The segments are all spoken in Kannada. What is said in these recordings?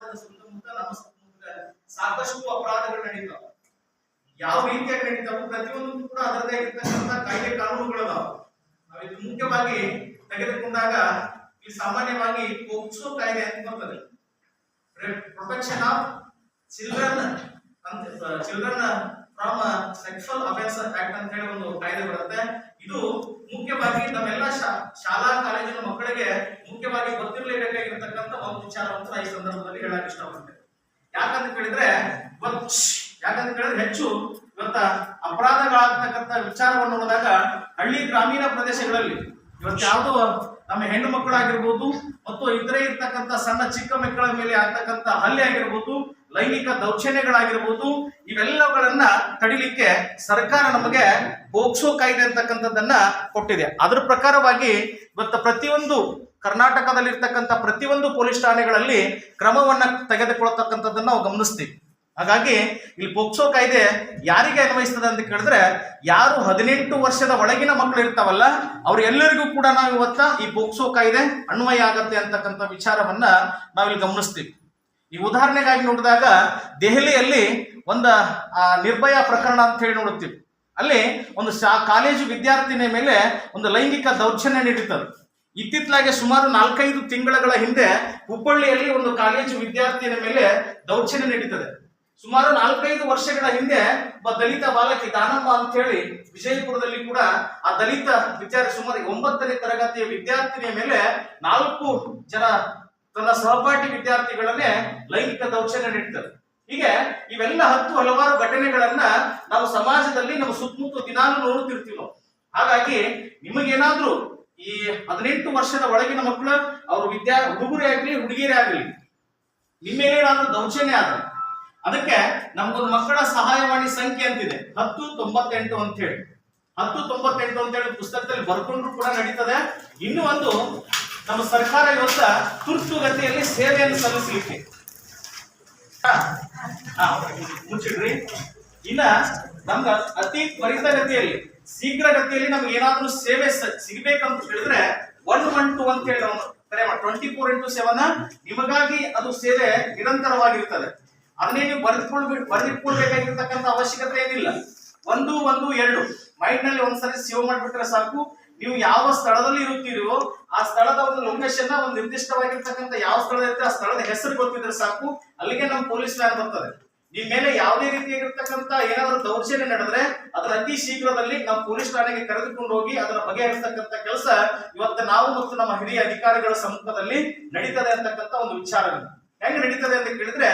ಸುತ್ತಮುತ್ತ ನಮ್ಮ ಸಾಕಷ್ಟು ಅಪರಾಧಗಳು ನಡೀತಾವ. ಯಾವ ರೀತಿಯಾಗಿ ನಡೀತಾವ ಪ್ರತಿಯೊಂದು ಕೂಡ ಅದರದೇ ಇರ್ತಕ್ಕಂಥ ಕಾಯ್ದೆ ಕಾನೂನುಗಳದಾವ. ನಾವು ಇದು ಮುಖ್ಯವಾಗಿ ತೆಗೆದುಕೊಂಡಾಗ ಈ ಸಾಮಾನ್ಯವಾಗಿ ಪೋಕ್ಸೋ ಕಾಯ್ದೆ ಅಂತ ಬರ್ತದೆ. ಪ್ರೊಟೆಕ್ಷನ್ ಆಫ್ ಚಿಲ್ಡ್ರನ್ ಅಂತ children from sexual offence act ಅಂತ ಹೇಳಿ ಒಂದು ಕಾಯ್ದೆ ಬರುತ್ತೆ. ಇದು ಮುಖ್ಯವಾಗಿ ನಮ್ಮೆಲ್ಲ ಶಾ- ಶಾಲಾ ಕಾಲೇಜಿನ ಮಕ್ಕಳಿಗೆ ಮುಖ್ಯವಾಗಿ ಗೊತ್ತಿರಲೇಬೇಕಾಗಿರ್ತಕ್ಕಂಥ ಒಂದು ವಿಚಾರವನ್ನು ನಾನು ಈ ಸಂದರ್ಭದಲ್ಲಿ ಹೇಳಕ್ ಇಷ್ಟಪಡ್ತೇನೆ ಯಾಕಂತ ಕೇಳಿದ್ರೆ ಇವತ್ತು ಯಾಕಂತ ಕೇಳಿದ್ರೆ ಹೆಚ್ಚು ಇವತ್ತ ಅಪರಾಧಗಳಾಗ್ತಕ್ಕಂಥ ವಿಚಾರವನ್ನು ನೋಡಿದಾಗ ಹಳ್ಳಿ ಗ್ರಾಮೀಣ ಪ್ರದೇಶಗಳಲ್ಲಿ ಇವತ್ತು ಯಾವುದು ನಮ್ಮ ಹೆಣ್ಣು ಮಕ್ಕಳಾಗಿರ್ಬೋದು ಮತ್ತು ಇತರೆ ಇರ್ತಕ್ಕಂಥ ಸಣ್ಣ ಚಿಕ್ಕ ಮಕ್ಕಳ ಮೇಲೆ ಆಗ್ತಕ್ಕಂಥ ಹಲ್ಲೆ ಆಗಿರ್ಬೋದು, ಲೈಂಗಿಕ ದೌರ್ಜನ್ಯಗಳಾಗಿರ್ಬೋದು, ಇವೆಲ್ಲವುಗಳನ್ನ ತಡಿಲಿಕ್ಕೆ ಸರ್ಕಾರ ನಮಗೆ ಪೋಕ್ಸೋ ಕಾಯ್ದೆ ಅಂತಕ್ಕಂಥದ್ದನ್ನ ಕೊಟ್ಟಿದೆ. ಅದರ ಪ್ರಕಾರವಾಗಿ ಇವತ್ತು ಪ್ರತಿಯೊಂದು ಕರ್ನಾಟಕದಲ್ಲಿರ್ತಕ್ಕಂಥ ಪ್ರತಿಯೊಂದು ಪೊಲೀಸ್ ಠಾಣೆಗಳಲ್ಲಿ ಕ್ರಮವನ್ನ ತೆಗೆದುಕೊಳ್ತಕ್ಕಂಥದ್ದನ್ನ ನಾವು ಗಮನಿಸ್ತೀವಿ. ಹಾಗಾಗಿ ಇಲ್ಲಿ ಪೋಕ್ಸೋ ಕಾಯ್ದೆ ಯಾರಿಗೆ ಅನ್ವಯಿಸ್ತದೆ ಅಂತ ಕೇಳಿದ್ರೆ ಯಾರು ಹದಿನೆಂಟು ವರ್ಷದ ಒಳಗಿನ ಮಕ್ಕಳು ಇರ್ತಾವಲ್ಲ ಅವ್ರು ಎಲ್ಲರಿಗೂ ಕೂಡ ನಾವು ಇವತ್ತ ಈ ಪೋಕ್ಸೋ ಕಾಯ್ದೆ ಅನ್ವಯ ಆಗತ್ತೆ ಅಂತಕ್ಕಂಥ ವಿಚಾರವನ್ನ ನಾವಿಲ್ಲಿ ಗಮನಿಸ್ತೀವಿ. ಈ ಉದಾಹರಣೆಗಾಗಿ ನೋಡಿದಾಗ ದೆಹಲಿಯಲ್ಲಿ ಒಂದು ಆ, ನಿರ್ಭಯ ಪ್ರಕರಣ ಅಂತ ಹೇಳಿ ನೋಡುತ್ತೀವಿ. ಅಲ್ಲಿ ಒಂದು ಶಾ ಕಾಲೇಜು ವಿದ್ಯಾರ್ಥಿನಿಯ ಮೇಲೆ ಒಂದು ಲೈಂಗಿಕ ದೌರ್ಜನ್ಯ ನೀಡುತ್ತದೆ ಇತ್ತಿತ್ತಲಾಗೆ ಸುಮಾರು ನಾಲ್ಕೈದು ತಿಂಗಳ ಹಿಂದೆ ಹುಬ್ಬಳ್ಳಿಯಲ್ಲಿ ಒಂದು ಕಾಲೇಜು ವಿದ್ಯಾರ್ಥಿನಿಯ ಮೇಲೆ ದೌರ್ಜನ್ಯ ನಡೀತದೆ. ಸುಮಾರು ನಾಲ್ಕೈದು ವರ್ಷಗಳ ಹಿಂದೆ ಒಬ್ಬ ದಲಿತ ಬಾಲಕಿ ದಾನಮ್ಮ ಅಂತ ಹೇಳಿ ವಿಜಯಪುರದಲ್ಲಿ ಕೂಡ ಆ ದಲಿತ ವಿಚಾರ ಸುಮಾರು ಒಂಬತ್ತನೇ ತರಗತಿಯ ವಿದ್ಯಾರ್ಥಿನಿಯ ಮೇಲೆ ನಾಲ್ಕು ಜನ ತನ್ನ ಸಹಪಾಠಿ ವಿದ್ಯಾರ್ಥಿಗಳನ್ನೇ ಲೈಂಗಿಕ ದೌರ್ಜನ್ಯ ನೀಡ್ತಾರೆ ಹೀಗೆ ಇವೆಲ್ಲ ಹತ್ತು ಹಲವಾರು ಘಟನೆಗಳನ್ನ ನಾವು ಸಮಾಜದಲ್ಲಿ ನಮ್ಮ ಸುತ್ತಮುತ್ತ ದಿನಾಲು ನೋಡುತ್ತಿರ್ತೀವಿ? ಹಾಗಾಗಿ ನಿಮಗೇನಾದ್ರೂ ಈ ಹದಿನೆಂಟು ವರ್ಷದ ಒಳಗಿನ ಮಕ್ಕಳು, ಅವರು ವಿದ್ಯಾ ಹುಡುಗರೇ ಆಗ್ಲಿ, ಹುಡುಗಿಯರೇ ಆಗ್ಲಿ, ನಿಮ್ಮ ಮೇಲೆ ಏನಾದ್ರೂ ದೌರ್ಜನ್ಯ ಆದ್ರೆ ಅದಕ್ಕೆ ನಮ್ಗೊಂದು ಮಕ್ಕಳ ಸಹಾಯವಾಣಿ ಸಂಖ್ಯೆ ಅಂತಿದೆ. ಹತ್ತು, ತೊಂಬತ್ತೆಂಟು ಅಂತ ಹೇಳಿ ಹತ್ತು, ತೊಂಬತ್ತೆಂಟು ಅಂತ ಹೇಳಿ ಪುಸ್ತಕದಲ್ಲಿ ಬರ್ಕೊಂಡ್ರು ಕೂಡ ನಡೀತದೆ. ಇನ್ನು ಒಂದು ನಮ್ಮ ಸರ್ಕಾರ ಇವತ್ತ ತುರ್ತು ಗತಿಯಲ್ಲಿ ಸೇವೆಯನ್ನು ಸಲ್ಲಿಸಲಿಕ್ಕೆ. ಮುಚ್ಚಿಡ್ರಿ. ಇನ್ನ ನಮ್ಗ ಅತಿ ತ್ವರಿತ ಗತಿಯಲ್ಲಿ ಶೀಘ್ರ ಗತಿಯಲ್ಲಿ ನಮ್ಗೆ ಏನಾದ್ರೂ ಸೇವೆ ಸಿಗ್ಬೇಕಂತ ಹೇಳಿದ್ರೆ ಒನ್ ಒನ್ ಟು ಅಂತ ಹೇಳಿ ಟ್ವೆಂಟಿ ಫೋರ್ ಇಂಟು ಸೆವೆನ್ ನಿಮಗಾಗಿ ಅದು ಸೇವೆ ನಿರಂತರವಾಗಿರ್ತದೆ. ಅದನ್ನೇ ನೀವು ಬರೆದುಕೊಳ್ಬೇಕು ಬರೆದಿಟ್ಕೊಳ್ಬೇಕಾಗಿರ್ತಕ್ಕಂಥ ಅವಶ್ಯಕತೆ ಏನಿಲ್ಲ. ಒಂದು ಒಂದು, ಎರಡು. ಮೈಂಡ್ನಲ್ಲಿ ಒಂದ್ಸರಿ ಸೇವ್ ಮಾಡ್ಬಿಟ್ರೆ ಸಾಕು. ನೀವು ಯಾವ ಸ್ಥಳದಲ್ಲಿ ಇರುತ್ತೀರೋ ಆ ಸ್ಥಳದ ಒಂದು ಲೊಕೇಶನ್ ಒಂದು ನಿರ್ದಿಷ್ಟವಾಗಿರ್ತಕ್ಕಂಥ ಯಾವ ಸ್ಥಳ ಇರುತ್ತೆ ಆ ಸ್ಥಳದ ಹೆಸರು ಗೊತ್ತಿದ್ರೆ ಸಾಕು. ಅಲ್ಲಿಗೆ ನಮ್ಮ ಪೊಲೀಸ್ ವ್ಯಾನ್ ಬರ್ತದೆ. ನಿಮ್ ಮೇಲೆ ಯಾವುದೇ ರೀತಿಯಾಗಿರ್ತಕ್ಕಂಥ ಏನಾದರೂ ದೌರ್ಜನ್ಯ ನಡೆದ್ರೆ ಅದನ್ನ ಅತಿ ಶೀಘ್ರದಲ್ಲಿ ನಮ್ಮ ಪೊಲೀಸ್ ಠಾಣೆಗೆ ಕರೆದುಕೊಂಡು ಹೋಗಿ ಅದನ್ನ ಬಗೆಹರಿಸತಕ್ಕಂಥ ಕೆಲಸ ಇವತ್ತು ನಾವು ಮತ್ತು ನಮ್ಮ ಹಿರಿಯ ಅಧಿಕಾರಿಗಳ ಸಮ್ಮುಖದಲ್ಲಿ ನಡೀತದೆ ಅಂತಕ್ಕಂಥ ಒಂದು ವಿಚಾರ ಹೆಂಗೆ ನಡೀತದೆ ಅಂತ ಕೇಳಿದ್ರೆ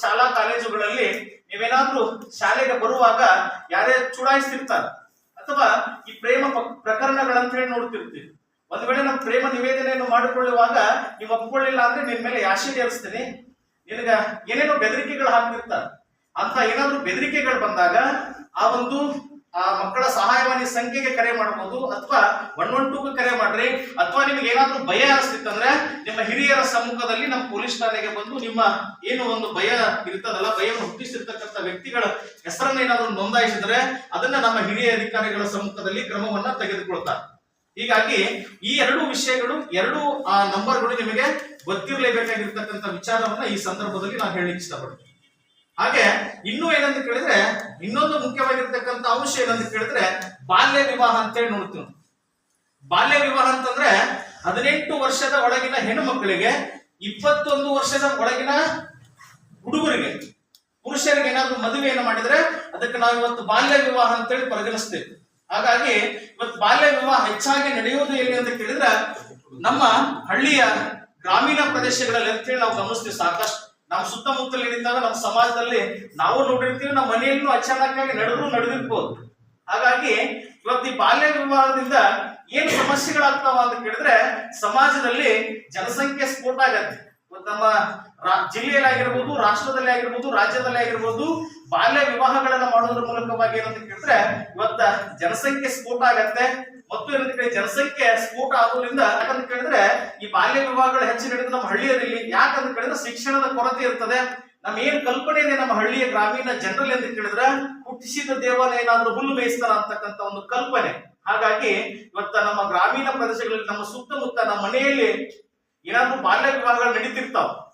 ಶಾಲಾ ಕಾಲೇಜುಗಳಲ್ಲಿ ನೀವೇನಾದ್ರೂ ಶಾಲೆಗೆ ಬರುವಾಗ ಯಾರೇ ಚುಡಾಯಿಸ್ತಿರ್ತಾರೆ ಅಥವಾ ಈ ಪ್ರೇಮ ಪ್ರಕರಣಗಳಂತ ಹೇಳಿ ನೋಡ್ತಿರ್ತೀವಿ ಒಂದ್ ವೇಳೆ ನಮ್ಮ ಪ್ರೇಮ ನಿವೇದನೆಯನ್ನು ಮಾಡಿಕೊಳ್ಳುವಾಗ ನೀವು ಒಪ್ಕೊಳ್ಳಿಲ್ಲ ಅಂದ್ರೆ ನಿನ್ ಮೇಲೆ ಯಾಶಿಡ್ ಏರಿಸ್ತೀನಿ ನಿನಗ ಏನೇನೋ ಬೆದರಿಕೆಗಳು ಹಾಕ್ತಿರ್ತಾರೆ. ಅಂತ ಏನಾದ್ರೂ ಬೆದರಿಕೆಗಳು ಬಂದಾಗ ಆ ಒಂದು ಆ ಮಕ್ಕಳ ಸಹಾಯವಾಣಿ ಸಂಖ್ಯೆಗೆ ಕರೆ ಮಾಡಬಹುದು ಅಥವಾ ಒನ್ ಒನ್ ಟೂಗೆ ಕರೆ ಮಾಡ್ರಿ. ಅಥವಾ ನಿಮ್ಗೆ ಏನಾದ್ರೂ ಭಯ ಅನಿಸ್ತಿತ್ತಂದ್ರೆ ನಿಮ್ಮ ಹಿರಿಯರ ಸಮ್ಮುಖದಲ್ಲಿ ನಮ್ಮ ಪೊಲೀಸ್ ಠಾಣೆಗೆ ಬಂದು ನಿಮ್ಮ ಏನು ಒಂದು ಭಯ ಇರ್ತದಲ್ಲ, ಭಯವನ್ನು ಹುಟ್ಟಿಸಿರ್ತಕ್ಕಂಥ ವ್ಯಕ್ತಿಗಳ ಹೆಸರನ್ನ ಏನಾದ್ರೂ ನೋಂದಾಯಿಸಿದ್ರೆ ಅದನ್ನ ನಮ್ಮ ಹಿರಿಯ ಅಧಿಕಾರಿಗಳ ಸಮ್ಮುಖದಲ್ಲಿ ಕ್ರಮವನ್ನ ತೆಗೆದುಕೊಳ್ತಾರೆ. ಹೀಗಾಗಿ ಈ ಎರಡು ವಿಷಯಗಳು, ಎರಡು, ಆ ನಂಬರ್ಗಳು ನಿಮಗೆ ಗೊತ್ತಿರಲೇಬೇಕಾಗಿರ್ತಕ್ಕಂಥ ವಿಚಾರವನ್ನ ಈ ಸಂದರ್ಭದಲ್ಲಿ ನಾನು ಹೇಳಲಿಕ್ಕೆ ಇಷ್ಟಪಡ್ತೀನಿ. ಹಾಗೆ ಇನ್ನೂ ಏನಂತ ಕೇಳಿದ್ರೆ, ಇನ್ನೊಂದು ಮುಖ್ಯವಾಗಿರ್ತಕ್ಕಂಥ ಅಂಶ ಏನಂತ ಕೇಳಿದ್ರೆ, ಬಾಲ್ಯ ವಿವಾಹ ಅಂತೇಳಿ ನೋಡ್ತೀವಿ. ಬಾಲ್ಯ ವಿವಾಹ ಅಂತಂದ್ರೆ ಹದಿನೆಂಟು ವರ್ಷದ ಒಳಗಿನ ಹೆಣ್ಣು ಮಕ್ಕಳಿಗೆ, ಇಪ್ಪತ್ತೊಂದು ವರ್ಷದ ಒಳಗಿನ ಹುಡುಗರಿಗೆ, ಪುರುಷರಿಗೆ ಏನಾದ್ರು ಮದುವೆಯನ್ನು ಮಾಡಿದ್ರೆ ಅದಕ್ಕೆ ನಾವು ಇವತ್ತು ಬಾಲ್ಯ ವಿವಾಹ ಅಂತೇಳಿ ಪರಿಗಣಿಸ್ತೇವೆ ಹಾಗಾಗಿ ಇವತ್ತು ಬಾಲ್ಯ ವಿವಾಹ ಹೆಚ್ಚಾಗಿ ನಡೆಯುವುದು ಎಲ್ಲಿ ಅಂತ ಕೇಳಿದ್ರೆ ನಮ್ಮ ಹಳ್ಳಿಯ ಗ್ರಾಮೀಣ ಪ್ರದೇಶಗಳಲ್ಲಿ ಅಂತೇಳಿ ನಾವು ಗಮನಿಸ್ತೀವಿ ಸಾಕಷ್ಟು ನಮ್ಮ ಸುತ್ತಮುತ್ತಲು ಇದ್ದಾಗ ನಮ್ಮ ಸಮಾಜದಲ್ಲಿ ನಾವು ನೋಡಿರ್ತೀವಿ, ನಮ್ಮ ಮನೆಯಲ್ಲೂ ಅಚಾನಕ್ಕಾಗಿ ನಡೆದ್ರು ನಡೆದಿರ್ಬೋದು. ಹಾಗಾಗಿ ಇವತ್ತು ಈ ಬಾಲ್ಯ ವಿವಾಹದಿಂದ ಏನು ಸಮಸ್ಯೆಗಳಾಗ್ತಾವ ಅಂತ ಕೇಳಿದ್ರೆ ಸಮಾಜದಲ್ಲಿ ಜನಸಂಖ್ಯೆ ಸ್ಫೋಟ ಆಗತ್ತೆ. ನಮ್ಮ ಜಿಲ್ಲೆಯಲ್ಲಿ ಆಗಿರ್ಬೋದು ರಾಷ್ಟ್ರದಲ್ಲಿ ಆಗಿರ್ಬೋದು ರಾಜ್ಯದಲ್ಲಿ ಆಗಿರ್ಬೋದು ಬಾಲ್ಯ ವಿವಾಹಗಳನ್ನು ಮಾಡೋದ್ರ ಮೂಲಕವಾಗಿ ಏನಂತ ಕೇಳಿದ್ರೆ, ಇವತ್ತ ಜನಸಂಖ್ಯೆ ಸ್ಫೋಟ ಆಗತ್ತೆ. ಮತ್ತು ಏನಂತ ಕೇಳಿ ಜನಸಂಖ್ಯೆ ಸ್ಫೋಟ ಆಗೋದ್ರಿಂದ ಯಾಕಂತ ಕೇಳಿದ್ರೆ, ಈ ಬಾಲ್ಯ ವಿವಾಹಗಳು ಹೆಚ್ಚು ನಡೆದು ನಮ್ಮ ಹಳ್ಳಿಯಲ್ಲಿ ಯಾಕಂತ ಕೇಳಿದ್ರೆ ಶಿಕ್ಷಣದ ಕೊರತೆ ಇರ್ತದೆ. ನಮ್ಮ ಏನ್ ಕಲ್ಪನೆ ಇದೆ ನಮ್ಮ ಹಳ್ಳಿಯ ಗ್ರಾಮೀಣ ಜನರಲ್ಲಿ ಅಂತ ಕೇಳಿದ್ರೆ, ಹುಟ್ಟಿಸಿದ ದೇವಾಲಯ ಏನಾದ್ರೂ ಹುಲ್ಲು ಮೇಯಿಸ್ತಾರ ಅಂತಕ್ಕಂಥ ಒಂದು ಕಲ್ಪನೆ. ಹಾಗಾಗಿ ಇವತ್ತ ನಮ್ಮ ಗ್ರಾಮೀಣ ಪ್ರದೇಶಗಳಲ್ಲಿ ನಮ್ಮ ಸುತ್ತಮುತ್ತ ನಮ್ಮ ಮನೆಯಲ್ಲಿ ಏನಾದ್ರೂ ಬಾಲ್ಯ ವಿವಾಹಗಳು ನಡೀತಿರ್ತಾವ.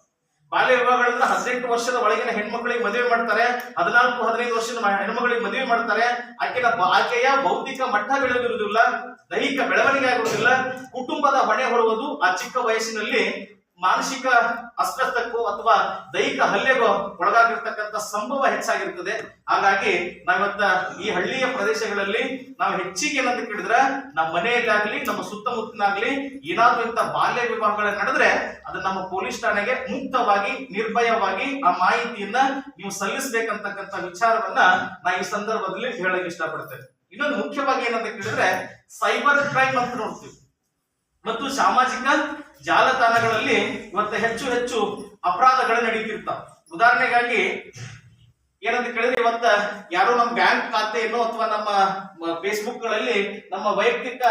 ಬಾಲ್ಯ ವಿವಾಹಗಳನ್ನ ಹದಿನೆಂಟು ವರ್ಷದ ಒಳಗಿನ ಹೆಣ್ಮಕ್ಳಿಗೆ ಮದುವೆ ಮಾಡ್ತಾರೆ, ಹದಿನಾಲ್ಕು, ಹದಿನೈದು ವರ್ಷದ ಹೆಣ್ಮಕ್ಳಿಗೆ ಮದುವೆ ಮಾಡ್ತಾರೆ. ಆಕೆಯ ಆಕೆಯ ಭೌತಿಕ ಮಟ್ಟ ಬೆಳೆದಿರುವುದಿಲ್ಲ, ದೈಹಿಕ ಬೆಳವಣಿಗೆ ಆಗುವುದಿಲ್ಲ, ಕುಟುಂಬದ ಹೊಣೆ ಹೊರುವುದು ಆ ಚಿಕ್ಕ ವಯಸ್ಸಿನಲ್ಲಿ ಮಾನಸಿಕ ಅಸ್ವಸ್ಥಕ್ಕೂ ಅಥವಾ ದೈಹಿಕ ಹಲ್ಲೆಗೂ ಒಳಗಾಗಿರ್ತಕ್ಕಂಥ ಸಂಭವ ಹೆಚ್ಚಾಗಿರ್ತದೆ. ಹಾಗಾಗಿ ನಾವಿವತ್ತ ಈ ಹಳ್ಳಿಯ ಪ್ರದೇಶಗಳಲ್ಲಿ ನಾವು ಹೆಚ್ಚಿಗೆ ಏನಂತ ಕೇಳಿದ್ರೆ ನಮ್ಮ ಮನೆಯಲ್ಲಾಗ್ಲಿ, ನಮ್ಮ ಸುತ್ತಮುತ್ತಲಾಗ್ಲಿ ಏನಾದ್ರೂ ಇಂಥ ಬಾಲ್ಯ ವಿವಾಹಗಳು ನಡೆದ್ರೆ ಅದು ನಮ್ಮ ಪೊಲೀಸ್ ಠಾಣೆಗೆ ಮುಕ್ತವಾಗಿ, ನಿರ್ಭಯವಾಗಿ ಆ ಮಾಹಿತಿಯನ್ನ ನೀವು ಸಲ್ಲಿಸಬೇಕಂತಕ್ಕಂಥ ವಿಚಾರವನ್ನ ನಾ ಈ ಸಂದರ್ಭದಲ್ಲಿ ಹೇಳಕ್ ಇಷ್ಟಪಡ್ತೇನೆ. ಇನ್ನೊಂದು ಮುಖ್ಯವಾಗಿ ಏನಂತ ಕೇಳಿದ್ರೆ ಸೈಬರ್ ಕ್ರೈಮ್ ಅಂತ ನೋಡ್ತೀವಿ. ಮತ್ತು ಸಾಮಾಜಿಕ ಜಾಲತಾಣಗಳಲ್ಲಿ ಇವತ್ತು ಹೆಚ್ಚು ಹೆಚ್ಚು ಅಪರಾಧಗಳು ನಡೀತಿರ್ತಾವ. ಉದಾಹರಣೆಗಾಗಿ, ಏನಂತ ಕೇಳಿದ್ರೆ ಇವತ್ತ ಯಾರೋ ನಮ್ಮ ಬ್ಯಾಂಕ್ ಖಾತೆಯನ್ನು ಅಥವಾ ನಮ್ಮ ಫೇಸ್ಬುಕ್ಗಳಲ್ಲಿ ನಮ್ಮ ವೈಯಕ್ತಿಕ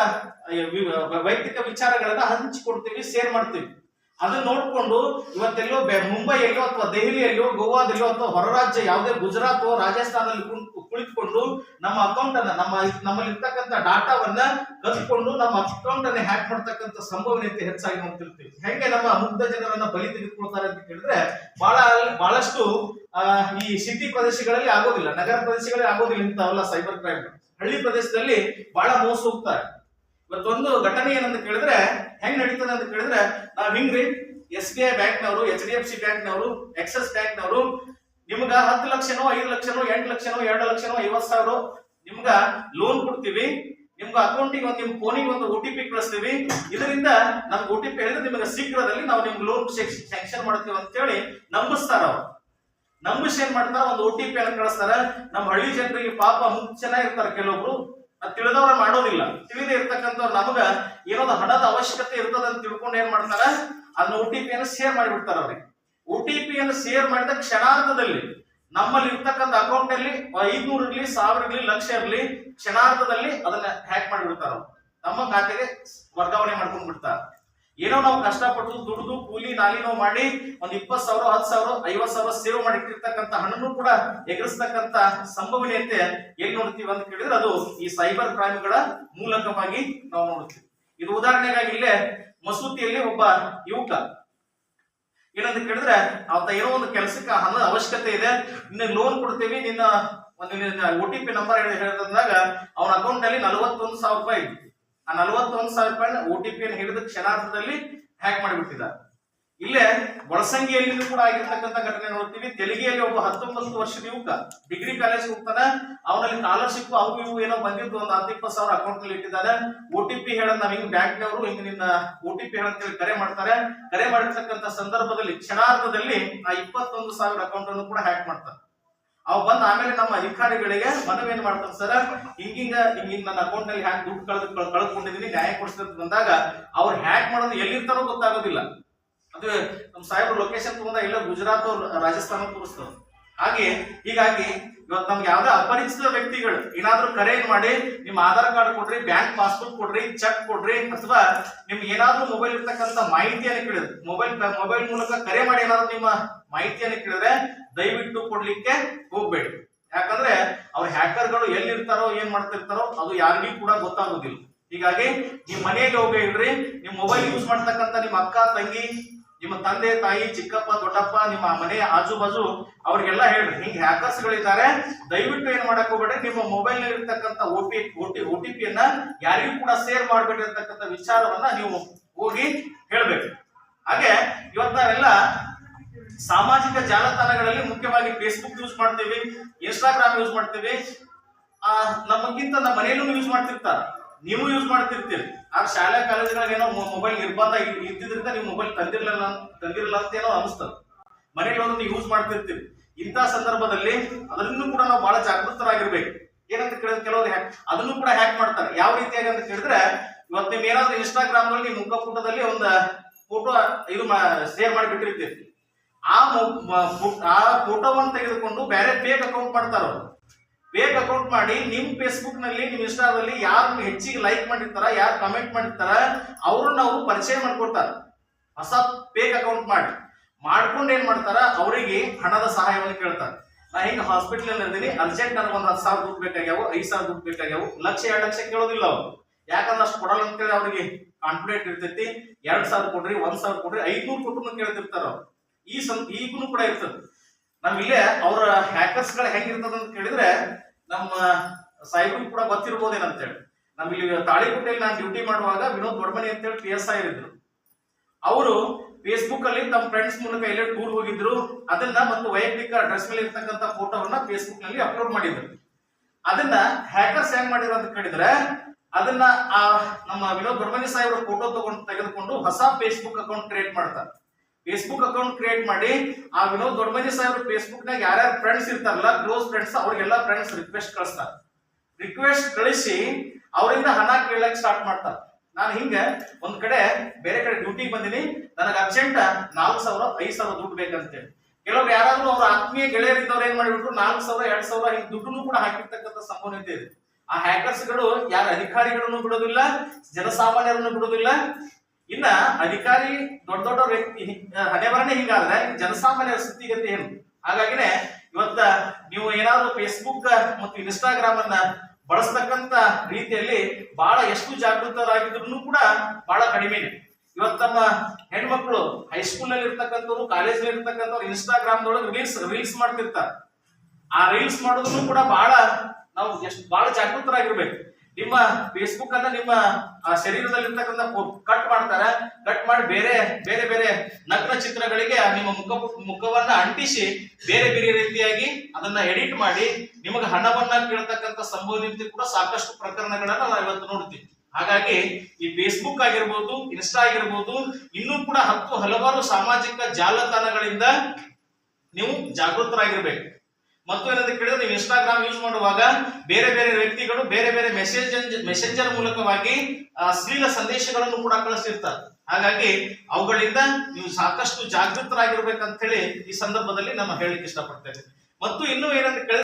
ವೈಯಕ್ತಿಕ ವಿಚಾರಗಳನ್ನ ಹಂಚಿಕೊಡ್ತೀವಿ, ಶೇರ್ ಮಾಡ್ತೀವಿ. ಅದನ್ನ ನೋಡ್ಕೊಂಡು ಇವತ್ತೆಲ್ಲೋ ಮುಂಬೈಯಲ್ಲೋ ಅಥವಾ ದೆಹಲಿಯಲ್ಲೋ, ಗೋವಾದಲ್ಲೋ ಅಥವಾ ಹೊರ ರಾಜ್ಯ ಯಾವುದೇ ಗುಜರಾತ್ ರಾಜಸ್ಥಾನದಲ್ಲಿ ಕುಂತ್- ಕುಳಿತುಕೊಂಡು ನಮ್ಮ ಅಕೌಂಟ್ ಅನ್ನ, ನಮ್ಮ ನಮ್ಮಲ್ಲಿ ಇರ್ತಕ್ಕಂಥ ಡಾಟಾವನ್ನ ಕಲ್ತ್ಕೊಂಡು ನಮ್ಮ ಅಕೌಂಟ್ ಅನ್ನ ಹ್ಯಾಕ್ ಮಾಡ್ತಕ್ಕಂಥ ಸಂಭವನೀಯತೆ ಹೆಚ್ಚಾಗಿ ನೋಡ್ತಿರ್ತೀವಿ. ಹೆಂಗೆ ನಮ್ಮ ಮುಗ್ಧ ಜನರನ್ನ ಬಲಿ ತೆಗೆದುಕೊಳ್ತಾರೆ ಅಂತ ಕೇಳಿದ್ರೆ ಬಹಳ ಬಹಳಷ್ಟು ಈ ಸಿಟಿ ಪ್ರದೇಶಗಳಲ್ಲಿ ಆಗೋದಿಲ್ಲ, ನಗರ ಪ್ರದೇಶಗಳಲ್ಲಿ ಆಗೋದಿಲ್ಲ ಇಂಥವೆಲ್ಲ ಸೈಬರ್ ಕ್ರೈಮ್ ಹಳ್ಳಿ ಪ್ರದೇಶದಲ್ಲಿ ಬಹಳ ಮೋಸ ಹೋಗ್ತಾರೆ. ಇವತ್ತೊಂದು ಘಟನೆ ಏನಂತ ಕೇಳಿದ್ರೆ, ಹೆಂಗ್ ನಡೀತದೆ ಅಂತ ಕೇಳಿದ್ರೆ, ನಾವ್ ಹಿಂಗ್ರಿ ಎಸ್ ಬಿ ಐ ಬ್ಯಾಂಕ್ನವರು ಎಚ್ ಡಿ ಎಫ್ ಸಿ ಬ್ಯಾಂಕ್ನವರು ಎಕ್ಸಸ್ ಬ್ಯಾಂಕ್ನವರು ನಿಮ್ಗ ಹತ್ತು ಲಕ್ಷನೋ, ಐದು ಲಕ್ಷನೋ, ಎಂಟು ಲಕ್ಷನೋ, ಎರಡು ಲಕ್ಷನೋ ಐವತ್ ಸಾವಿರ ನಿಮ್ಗ ಲೋನ್ ಕೊಡ್ತೀವಿ. ನಿಮ್ಗ ಅಕೌಂಟಿಗೆ ಒಂದು, ನಿಮ್ ಫೋನಿಗೆ ಒಂದು ಒ ಟಿ ಪಿ ಕಳಿಸ್ತೀವಿ. ಇದರಿಂದ ನಮ್ಗೆ ಒ ಟಿ ಪಿ ಹೇಳಿದ್ರೆ ನಿಮಗೆ ಶೀಘ್ರದಲ್ಲಿ ನಾವು ನಿಮ್ಗೆ ಲೋನ್ ಸ್ಯಾಂಕ್ಷನ್ ಮಾಡ್ತೀವಿ ಅಂತ ಹೇಳಿ ನಂಬಿಸ್ತಾರ ಅವ್ರು. ನಂಬಿಸಿ ಏನ್ ಮಾಡ್ತಾರ? ಒಂದು ಒ ಟಿ ಪಿ ಅಲ್ಲಿ ಕಳಿಸ್ತಾರ. ನಮ್ಮ ಹಳ್ಳಿ ಜನರಿಗೆ ಪಾಪ ಮುಂಚೆನ ಇರ್ತಾರ ಕೆಲವೊಬ್ರು. ಅದ್ ತಿಳಿದವ್ರ ಮಾಡೋದಿಲ್ಲ. ತಿಳಿದೇ ಇರ್ತಕ್ಕಂಥವ್ರು ನಮಗ ಏನೋ ಹಣದ ಅವಶ್ಯಕತೆ ಇರ್ತದ ಅಂತ ತಿಳ್ಕೊಂಡು ಏನ್ ಮಾಡ್ತಾರ? ಅದನ್ನ ಒ ಟಿ ಪಿ ಅನ್ನು ಶೇರ್ ಮಾಡಿಬಿಡ್ತಾರ ಅವ್ರಿಗೆ. ಒ ಟಿ ಪಿಯನ್ನು ಶೇರ್ ಮಾಡಿದ ಕ್ಷಣಾರ್ಧದಲ್ಲಿ ನಮ್ಮಲ್ಲಿ ಇರ್ತಕ್ಕಂಥ ಅಕೌಂಟ್ ಅಲ್ಲಿ ಐದ್ನೂರು ಇರಲಿ, ಸಾವಿರ ಇರಲಿ, ಲಕ್ಷ ಇರಲಿ, ಕ್ಷಣಾರ್ಧದಲ್ಲಿ ಅದನ್ನ ಹ್ಯಾಕ್ ಮಾಡಿಬಿಡ್ತಾರ. ನಮ್ಮ ಖಾತೆಗೆ ವರ್ಗಾವಣೆ ಮಾಡ್ಕೊಂಡು ಬಿಡ್ತಾರ ಏನೋ ನಾವು ಕಷ್ಟಪಟ್ಟು ದುಡಿದು ಕೂಲಿ ನಾಲಿ ನಾವು ಮಾಡಿ ಒಂದ್ ಇಪ್ಪತ್ತು ಸಾವಿರ, ಹತ್ತು ಸಾವಿರ, ಐವತ್ತು ಸಾವಿರ ಸೇವ್ ಮಾಡಿ ಇಟ್ಟಿರ್ತಕ್ಕಂಥ ಹಣನು ಕೂಡ ಎಗರಿಸ್ತಕ್ಕಂಥ ಸಂಭವನೀಯತೆ ಎಲ್ಲಿ ನೋಡ್ತೀವಿ ಅಂತ ಕೇಳಿದ್ರೆ ಅದು ಈ ಸೈಬರ್ ಕ್ರೈಮ್ಗಳ ಮೂಲಕವಾಗಿ ನಾವು ನೋಡ್ತೀವಿ ಇದು ಉದಾಹರಣೆಗಾಗಿ ಇಲ್ಲೇ ಮಸೂತಿಯಲ್ಲಿ ಒಬ್ಬ ಯುವಕ ಏನಂತ ಕೇಳಿದ್ರೆ ಆತ ಏನೋ ಒಂದು ಕೆಲಸಕ್ಕೆ ಹಣದ ಅವಶ್ಯಕತೆ ಇದೆ. ನಿನ್ನ ಲೋನ್ ಕೊಡ್ತೀವಿ, ನಿನ್ನ ಒಂದು ಒ ಟಿ ಪಿ ನಂಬರ್ ಹೇಳಿದಾಗ ಅವನ ಅಕೌಂಟ್ನಲ್ಲಿ ನಲವತ್ತೊಂದು ಸಾವಿರ ರೂಪಾಯಿ ಇತ್ತು. ಆ ನಲವತ್ತೊಂದು ಸಾವಿರ ರೂಪಾಯಿ ಒ ಟಿ ಪಿ ಹಿಡಿದ ಕ್ಷಣಾರ್ಧದಲ್ಲಿ ಹ್ಯಾಕ್ ಮಾಡಿಬಿಟ್ಟಿದ್ದ. ಇಲ್ಲೇ ಒಳಸಂಗಿಯಲ್ಲಿ ಕೂಡ ಆಗಿರ್ತಕ್ಕಂಥ ಘಟನೆ ನೋಡ್ತೀವಿ. ತೆಲುಗಿಯಲ್ಲಿ ಒಬ್ಬ ಹತ್ತೊಂಬತ್ತು ವರ್ಷದ ಯುವಕ ಡಿಗ್ರಿ ಕಾಲೇಜ್ ಹೋಗ್ತಾನೆ. ಅವನಲ್ಲಿ ಸ್ಕಾಲರ್ಶಿಪ್ ಅವು ಇವು ಏನೋ ಬಂದಿದ್ದು ಒಂದು ಹತ್ತು ಇಪ್ಪತ್ತು ಸಾವಿರ ಅಕೌಂಟ್ನಲ್ಲಿ ಇಟ್ಟಿದ್ದಾರೆ ಒ ಟಿ ಪಿ ಹೇಳ ನಾವ್ ಹಿಂಗ್ ಬ್ಯಾಂಕ್ನವರು, ಹಿಂಗ್ ನಿನ್ನ ಒ ಟಿ ಪಿ ಹೇಳಂತೇಳಿ ಕರೆ ಮಾಡ್ತಾರೆ. ಕರೆ ಮಾಡಿರ್ತಕ್ಕಂಥ ಸಂದರ್ಭದಲ್ಲಿ ಕ್ಷಣಾರ್ಧದಲ್ಲಿ ಆ ಇಪ್ಪತ್ತೊಂದು ಸಾವಿರ ಅಕೌಂಟ್ ಅನ್ನು ಕೂಡ ಹ್ಯಾಕ್ ಮಾಡ್ತಾರೆ ಅವ್ ಬಂದ ಆಮೇಲೆ ನಮ್ಮ ಅಧಿಕಾರಿಗಳಿಗೆ ಮನವಿ ಏನ್ ಮಾಡ್ತಾರೆ ಸರ್ ಹಿಂಗಿಂಗ ಹಿಂಗಿಂಗ್ ನನ್ನ ಅಕೌಂಟ್ನಲ್ಲಿ ಹ್ಯಾಕ್ ದುಡ್ಡು ಕಳೆದು ಕಳ್ಕೊಂಡಿದೀನಿ ನ್ಯಾಯ ಕೊಡಿಸ್ತಾರೆ ಬಂದಾಗ ಅವ್ರು ಹ್ಯಾಕ್ ಮಾಡೋದು ಎಲ್ಲಿರ್ತಾರೋ ಗೊತ್ತಾಗೋದಿಲ್ಲ. ಅದು ನಮ್ಮ ಸಾಹೇಬ್ರು ಲೊಕೇಶನ್ ತಗೊಂಡ ಇಲ್ಲ ಗುಜರಾತ್ ರಾಜಸ್ಥಾನ ತೋರಿಸ್ತಾರೆ. ಹಾಗೆ ಹೀಗಾಗಿ ಇವತ್ತು ನಮ್ಗೆ ಯಾವ್ದೇ ಅಪರಿಚಿತ ವ್ಯಕ್ತಿಗಳು ಏನಾದರೂ ಕರೆ ಮಾಡಿ ನಿಮ್ಮ ಆಧಾರ್ ಕಾರ್ಡ್ ಕೊಡ್ರಿ, ಬ್ಯಾಂಕ್ ಪಾಸ್ಬುಕ್ ಕೊಡ್ರಿ, ಚೆಕ್ ಕೊಡ್ರಿ ಅಥವಾ ನಿಮ್ಗೆ ಏನಾದರೂ ಮೊಬೈಲ್ ಇರ್ತಕ್ಕಂಥ ಮಾಹಿತಿಯನ್ನು ಕೇಳಿದ್ರು ಮೊಬೈಲ್ ಮೊಬೈಲ್ ಮೂಲಕ ಕರೆ ಮಾಡಿ ಏನಾದ್ರೂ ನಿಮ್ಮ ಮಾಹಿತಿಯನ್ನು ಕೇಳಿದ್ರೆ ದಯವಿಟ್ಟು ಕೊಡ್ಲಿಕ್ಕೆ ಹೋಗ್ಬೇಡಿ. ಯಾಕಂದ್ರೆ ಅವ್ರ ಹ್ಯಾಕರ್ಗಳು ಎಲ್ಲಿರ್ತಾರೋ, ಏನ್ ಮಾಡ್ತಿರ್ತಾರೋ ಅದು ಯಾರಿಗೂ ಕೂಡ ಗೊತ್ತಾಗೋದಿಲ್ಲ. ಹೀಗಾಗಿ ನಿಮ್ಮ ಮನೆಯಲ್ಲಿ ಹೋಗಿ ಇಡ್ರಿ ನಿಮ್ಮ ಮೊಬೈಲ್ ಯೂಸ್ ಮಾಡ್ತಕ್ಕಂಥ ನಿಮ್ಮ ಅಕ್ಕ, ತಂಗಿ ನಿಮ್ಮ ತಂದೆ, ತಾಯಿ, ಚಿಕ್ಕಪ್ಪ, ದೊಡ್ಡಪ್ಪ, ನಿಮ್ಮ ಮನೆಯ ಆಜು ಬಾಜು ಅವ್ರಿಗೆಲ್ಲ ಹೇಳ್ರಿ. ಹಿಂಗ್ ಹ್ಯಾಕರ್ಸ್ ಗಳಿದ್ದಾರೆ. ದಯವಿಟ್ಟು ಏನ್ ಮಾಡಕ್ ಹೋಗ್ಬೇಡ್ರಿ. ನಿಮ್ಮ ಮೊಬೈಲ್ನಲ್ಲಿ ಇರ್ತಕ್ಕಂಥ ಒ ಟಿ ಒ ಟಿ ಪಿಯನ್ನ ಯಾರಿಗೂ ಕೂಡ ಶೇರ್ ಮಾಡ್ಬೇಡ್ರಿ ಅಂತಕ್ಕಂಥ ವಿಚಾರವನ್ನ ನೀವು ಹೋಗಿ ಹೇಳ್ಬೇಕು. ಹಾಗೆ ಇವತ್ತು ನಾವೆಲ್ಲ ಸಾಮಾಜಿಕ ಜಾಲತಾಣಗಳಲ್ಲಿ ಮುಖ್ಯವಾಗಿ ಫೇಸ್ಬುಕ್ ಯೂಸ್ ಮಾಡ್ತೀವಿ ಇನ್ಸ್ಟಾಗ್ರಾಮ್ ಯೂಸ್ ಮಾಡ್ತೀವಿ. ನಮಗಿಂತ ನಮ್ಮ ಮನೆಯಲ್ಲೂ ಯೂಸ್ ಮಾಡ್ತಿರ್ತಾರ. ನೀವು ಯೂಸ್ ಮಾಡ್ತಿರ್ತೀರಿ. ಆದ್ರೆ ಶಾಲೆ ಕಾಲೇಜುಗಳಿಗೆ ಏನೋ ಮೊಬೈಲ್ ನಿರ್ಬಂಧ ಇದ್- ಇದ್ದಿದ್ರಿಂದ ನೀವು ಮೊಬೈಲ್ ತಂದಿರಲಿಲ್ಲ ತಂದಿರಲ್ಲ ಅಂತ ಏನೋ ಅನಿಸ್ತದೆ ಮನೆಯಲ್ಲಿ ನೀವು ಯೂಸ್ ಮಾಡ್ತಿರ್ತೀರಿ. ಇಂಥ ಸಂದರ್ಭದಲ್ಲಿ ಅದನ್ನು ಕೂಡ ನಾವು ಬಹಳ ಜಾಗೃತರಾಗಿರ್ಬೇಕು. ಏನಂತ ಕೇಳಿದ್ರೆ ಕೆಲವರು ಹ್ಯಾಕ್ ಅದನ್ನು ಕೂಡ ಹ್ಯಾಕ್ ಮಾಡ್ತಾರೆ. ಯಾವ ರೀತಿಯಾಗಿ ಅಂತ ಕೇಳಿದ್ರೆ ಇವತ್ತು ನೀವು ಏನಾದ್ರು ಇನ್ಸ್ಟಾಗ್ರಾಮ್ನಲ್ಲಿ ಮುಖ ಪುಟದಲ್ಲಿ ಒಂದು ಫೋಟೋ ಇದು ಶೇರ್ ಮಾಡಿಬಿಟ್ಟಿರ್ತೀವಿ ಆ ಆ ಫೋಟೋವನ್ನು ತೆಗೆದುಕೊಂಡು ಬೇರೆ ಫೇಕ್ ಅಕೌಂಟ್ ಮಾಡ್ತಾರ ಫೇಕ್ ಅಕೌಂಟ್ ಮಾಡಿ, ನಿಮ್ ಫೇಸ್ಬುಕ್ನಲ್ಲಿ, ನಿಮ್ ಇನ್ಸ್ಟಾದಲ್ಲಿ ಯಾರು ಹೆಚ್ಚಿಗೆ ಲೈಕ್ ಮಾಡಿರ್ತಾರ, ಯಾರು ಕಮೆಂಟ್ ಮಾಡಿರ್ತಾರ, ಅವ್ರನ್ನ ಅವರು ಪರಿಚಯ ಮಾಡ್ಕೊಡ್ತಾರ. ಹೊಸ ಫೇಕ್ ಅಕೌಂಟ್ ಮಾಡಿ. ಮಾಡ್ಕೊಂಡು ಏನ್ ಮಾಡ್ತಾರ, ಅವರಿಗೆ ಹಣದ ಸಹಾಯವನ್ನು ಕೇಳ್ತಾರೆ. ನಾ ಹಿಂಗ ಹಾಸ್ಪಿಟಲ್ ಇರ್ತೀನಿ ಅರ್ಜೆಂಟ್ ನನಗೆ ಒಂದ್ ಹತ್ತು ಸಾವಿರ ದುಡ್ಡು ಬೇಕಾಗ್ಯಾವು, ಐದು ಸಾವಿರ ದುಡ್ಡು ಬೇಕಾಗ್ಯಾವು, ಲಕ್ಷ, ಎರಡು ಲಕ್ಷ ಕೇಳೋದಿಲ್ಲ ಅವ್ರು. ಯಾಕಂದ್ರೆ ಅಷ್ಟು ಕೊಡಲ್ಲ ಅಂತೇಳಿ ಅವ್ರಿಗೆ ಕಾನ್ಫಿಡೆಂಟ್ ಇರ್ತೈತಿ, ಎರಡ್ ಸಾವಿರ ಕೊಡ್ರಿ, ಒಂದ್ ಸಾವಿರ ಕೊಡ್ರಿ, ಐದ್ನೂರು ಕೊಟ್ಟು ಕೇಳ್ತಿರ್ತಾರ ಈ ಸಂ ಈಗೂ ಕೂಡ ಇರ್ತದೆ. ನಮ್ ಇಲ್ಲೇ ಅವ್ರ ಹ್ಯಾಕರ್ಸ್ಗಳು ಹೆಂಗಿರ್ತದ ಅಂತ ಕೇಳಿದ್ರೆ, ನಮ್ಮ ಸಾಹೇಬ್ರು ಕೂಡ ಗೊತ್ತಿರ್ಬೋದೇನಂತ ಹೇಳಿ ನಮ್ ಇಲ್ಲಿ ತಾಳಿಕೋಟೆಯಲ್ಲಿ ನಾನು ಡ್ಯೂಟಿ ಮಾಡುವಾಗ ವಿನೋದ್ ದೊಡ್ಮನಿ ಅಂತ ಹೇಳಿ ಪಿ ಎಸ್ ಐ ಇದ್ರು. ಅವರು ಫೇಸ್ಬುಕ್ ಅಲ್ಲಿ ತಮ್ಮ ಫ್ರೆಂಡ್ಸ್ ಮೂಲಕ ಎಲ್ಲೇ ಟೂರ್ ಹೋಗಿದ್ರು. ಅದನ್ನ ಮತ್ತು ವೈಯಕ್ತಿಕ ಅಡ್ರೆಸ್ ಮೇಲೆ ಇರ್ತಕ್ಕಂಥ ಫೋಟೋವನ್ನ ಫೇಸ್ಬುಕ್ನಲ್ಲಿ ಅಪ್ಲೋಡ್ ಮಾಡಿದ್ರು. ಅದನ್ನ ಹ್ಯಾಕರ್ಸ್ ಹೆಂಗ್ ಮಾಡಿದ್ರು ಅಂತ ಕೇಳಿದ್ರೆ, ಅದನ್ನ ಆ ನಮ್ಮ ವಿನೋದ್ ದೊಡ್ಮನಿ ಸಾಹೇಬ್ರ ಫೋಟೋ ತಗೊಂಡು ತೆಗೆದುಕೊಂಡು ಹೊಸ ಫೇಸ್ಬುಕ್ ಅಕೌಂಟ್ ಕ್ರಿಯೇಟ್ ಮಾಡ್ತಾರೆ. ಫೇಸ್ಬುಕ್ ಅಕೌಂಟ್ ಕ್ರಿಯೇಟ್ ಮಾಡಿ, ಆ ವಿನೋದ್ ದೊಡ್ಮನಿ ಸಾಹೇಬ್ ಫೇಸ್ಬುಕ್ ನಾಗ ಯಾರ್ಯಾರು ಫ್ರೆಂಡ್ಸ್ ಇರ್ತಾರಲ್ಲ ಕ್ಲೋಸ್ ಫ್ರೆಂಡ್ಸ್ ಅವ್ರಿಗೆಲ್ಲ ಫ್ರೆಂಡ್ಸ್ ರಿಕ್ವೆಸ್ಟ್ ಕಳಿಸ್ತಾರೆ. ರಿಕ್ವೆಸ್ಟ್ ಕಳಿಸಿ ಅವರಿಂದ ಹಣ ಕೇಳಕ್ ಸ್ಟಾರ್ಟ್ ಮಾಡ್ತಾರೆ. ನಾನು ಹಿಂಗ ಒಂದ್ ಕಡೆ ಬೇರೆ ಕಡೆ ಡ್ಯೂಟಿ ಬಂದಿನಿ, ನನಗೆ ಅರ್ಜೆಂಟ್ ನಾಲ್ಕು ಸಾವಿರ, ಐದು ಸಾವಿರ ದುಡ್ಡು ಬೇಕಂತೇಳಿ. ಕೆಲವ್ರು ಯಾರಾದ್ರೂ ಅವ್ರ ಆತ್ಮೀಯ ಗೆಳೆಯರಿದ್ದವ್ರು ಏನ್ ಮಾಡಿಬಿಟ್ರು, ನಾಲ್ಕು ಸಾವಿರ, ಎರಡ್ ಸಾವಿರ ಈ ದುಡ್ಡನ್ನು ಕೂಡ ಹಾಕಿರ್ತಕ್ಕಂಥ ಸಂಭವನೀಯತೆ ಇದೆ. ಆ ಹ್ಯಾಕರ್ಸ್ಗಳು ಯಾರ ಅಧಿಕಾರಿಗಳನ್ನು ಬಿಡೋದಿಲ್ಲ, ಜನಸಾಮಾನ್ಯರನ್ನು ಬಿಡೋದಿಲ್ಲ. ಇನ್ನ ಅಧಿಕಾರಿ, ದೊಡ್ಡ ದೊಡ್ಡ ವ್ಯಕ್ತಿ ಹಣೆಬರನೇ ಹಿಂಗಾದ್ರೆ ಜನಸಾಮಾನ್ಯರ ಸ್ಥಿತಿಗತಿ ಏನು ಹಾಗಾಗಿನೇ ಇವತ್ತ ನೀವು ಏನಾದ್ರು ಫೇಸ್ಬುಕ್ ಮತ್ತು ಇನ್ಸ್ಟಾಗ್ರಾಮ್ ಅನ್ನ ಬಳಸ್ತಕ್ಕಂತ ರೀತಿಯಲ್ಲಿ ಬಹಳ ಎಷ್ಟು ಜಾಗೃತರಾಗಿದ್ರು ಕೂಡ ಬಹಳ ಕಡಿಮೆನೆ. ಇವತ್ತು ನಮ್ಮ ಹೆಣ್ಮಕ್ಳು ಹೈಸ್ಕೂಲ್ನಲ್ಲಿ ಇರ್ತಕ್ಕಂಥವ್ರು ಕಾಲೇಜ್ನಲ್ಲಿ ಇರ್ತಕ್ಕಂಥವ್ರು ಇನ್ಸ್ಟಾಗ್ರಾಮ್ ದೊಳಗೆ ರೀಲ್ಸ್ ರೀಲ್ಸ್ ಮಾಡ್ತಿರ್ತಾರೆ. ಆ ರೀಲ್ಸ್ ಮಾಡೋದನ್ನು ಕೂಡ ಬಹಳ ನಾವು ಎಷ್ಟು ಬಹಳ ಜಾಗೃತರಾಗಿರ್ಬೇಕು. ನಿಮ್ಮ ಫೇಸ್ಬುಕ್ ಅನ್ನ ನಿಮ್ಮ ಶರೀರದಲ್ಲಿ ಕಟ್ ಮಾಡ್ತಾರೆ. ಕಟ್ ಮಾಡಿ ಬೇರೆ ಬೇರೆ ಬೇರೆ ನಗ್ನ ಚಿತ್ರಗಳಿಗೆ ನಿಮ್ಮ ಮುಖ, ಮುಖವನ್ನ ಅಂಟಿಸಿ ಬೇರೆ ಬೇರೆ ರೀತಿಯಾಗಿ ಅದನ್ನ ಎಡಿಟ್ ಮಾಡಿ ನಿಮಗೆ ಹಣವನ್ನ ಕೇಳ್ತಕ್ಕಂಥ ಸಂಭವನೀಯತೆ ಕೂಡ ಸಾಕಷ್ಟು ಪ್ರಕರಣಗಳನ್ನ ನಾವು ಇವತ್ತು ನೋಡ್ತೀವಿ. ಹಾಗಾಗಿ ಈ ಫೇಸ್ಬುಕ್ ಆಗಿರ್ಬೋದು ಇನ್ಸ್ಟಾ ಆಗಿರ್ಬೋದು, ಇನ್ನೂ ಕೂಡ ಹತ್ತು ಹಲವಾರು ಸಾಮಾಜಿಕ ಜಾಲತಾಣಗಳಿಂದ ನೀವು ಜಾಗೃತರಾಗಿರ್ಬೇಕು. ಮತ್ತು ಏನಂತ ಕೇಳಿದ್ರೆ ನೀವು ಇನ್ಸ್ಟಾಗ್ರಾಮ್ ಯೂಸ್ ಮಾಡುವಾಗ ಬೇರೆ ಬೇರೆ ವ್ಯಕ್ತಿಗಳು, ಬೇರೆ ಬೇರೆ ಮೆಸೇಜ್ ಮೆಸೆಂಜರ್ ಮೂಲಕವಾಗಿ ಅಶ್ಲೀಲ ಸಂದೇಶಗಳನ್ನು ಕೂಡ ಕಳಿಸ್ತಿರ್ತಾರೆ. ಹಾಗಾಗಿ ಅವುಗಳಿಂದ ನೀವು ಸಾಕಷ್ಟು ಜಾಗೃತರಾಗಿರ್ಬೇಕಂತ ಹೇಳಿ ಈ ಸಂದರ್ಭದಲ್ಲಿ ನಮ್ಮ ಹೇಳಿಕ್ಕೆ ಇಷ್ಟಪಡ್ತೇನೆ. ಮತ್ತು ಇನ್ನೂ ಏನಂತ ಕೇಳಿದ್ರೆ